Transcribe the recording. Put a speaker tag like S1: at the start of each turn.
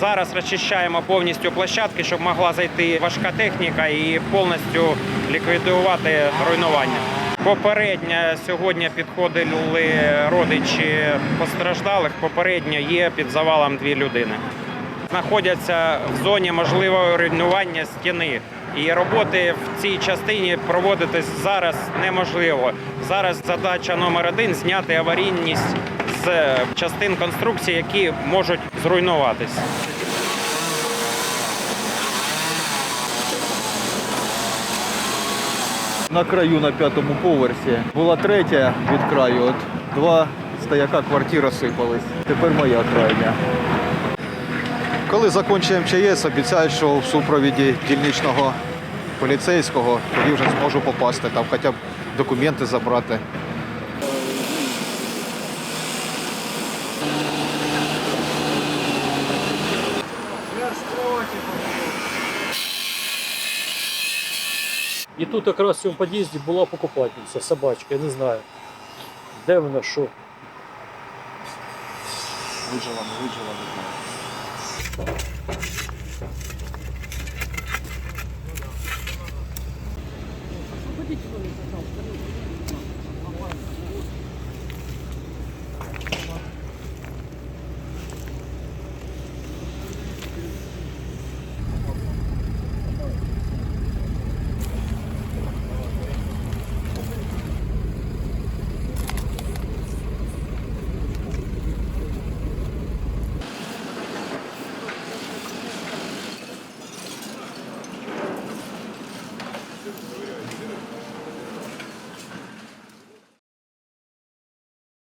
S1: Зараз розчищаємо повністю площадки, щоб могла зайти важка техніка і повністю ліквідувати руйнування. Попередньо сьогодні підходили родичі постраждалих. Попередньо є під завалом дві людини. Знаходяться в зоні можливого руйнування стіни. І роботи в цій частині проводитись зараз неможливо. Зараз задача номер один зняти аварійність з частин конструкції, які можуть зруйнуватись.
S2: На краю на п'ятому поверсі була третя від краю. От два стояка квартири сипались. Тепер моя крайня. Коли закінчує МЧС, обіцяють, що в супровіді дільничного поліцейського тоді вже зможу попасти, там хоча б документи забрати.
S3: І тут якраз в цьому під'їзді була покупательниця, собачка, я не знаю. Де вона, що?
S2: Вижила, не вижила, не знаю.